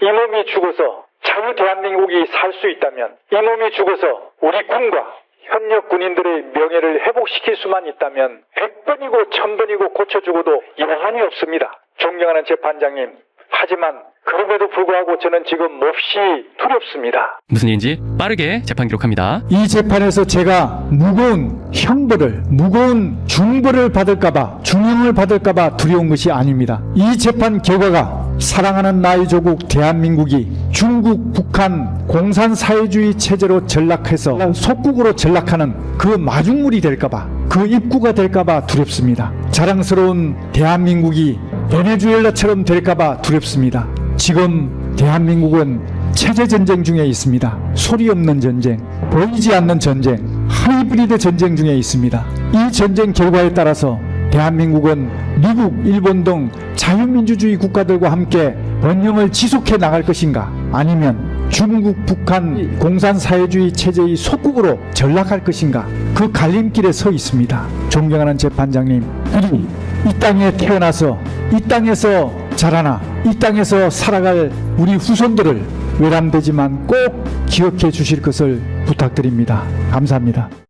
이 몸이 죽어서 자유 대한민국이 살 수 있다면 이 몸이 죽어서 우리 군과 현역 군인들의 명예를 회복시킬 수만 있다면 100번이고 1000번이고 고쳐주고도 여한이 없습니다. 존경하는 재판장님. 하지만 그럼에도 불구하고 저는 지금 몹시 두렵습니다. 무슨 일인지 빠르게 재판 기록합니다. 이 재판에서 제가 무거운 형벌을, 무거운 중벌을 받을까봐, 중형을 받을까봐 두려운 것이 아닙니다. 이 재판 결과가 사랑하는 나의 조국 대한민국이 중국, 북한 공산사회주의 체제로 전락해서 속국으로 전락하는 그 마중물이 될까봐, 그 입구가 될까봐 두렵습니다. 자랑스러운 대한민국이 베네수엘라처럼 될까봐 두렵습니다. 지금 대한민국은 체제 전쟁 중에 있습니다. 소리 없는 전쟁, 보이지 않는 전쟁, 하이브리드 전쟁 중에 있습니다. 이 전쟁 결과에 따라서 대한민국은 미국, 일본 등 자유민주주의 국가들과 함께 번영을 지속해 나갈 것인가? 아니면 중국, 북한 공산사회주의 체제의 속국으로 전락할 것인가? 그 갈림길에 서 있습니다. 존경하는 재판장님, 이 땅에 태어나서 이 땅에서 자라나 이 땅에서 살아갈 우리 후손들을 외람되지만 꼭 기억해 주실 것을 부탁드립니다. 감사합니다.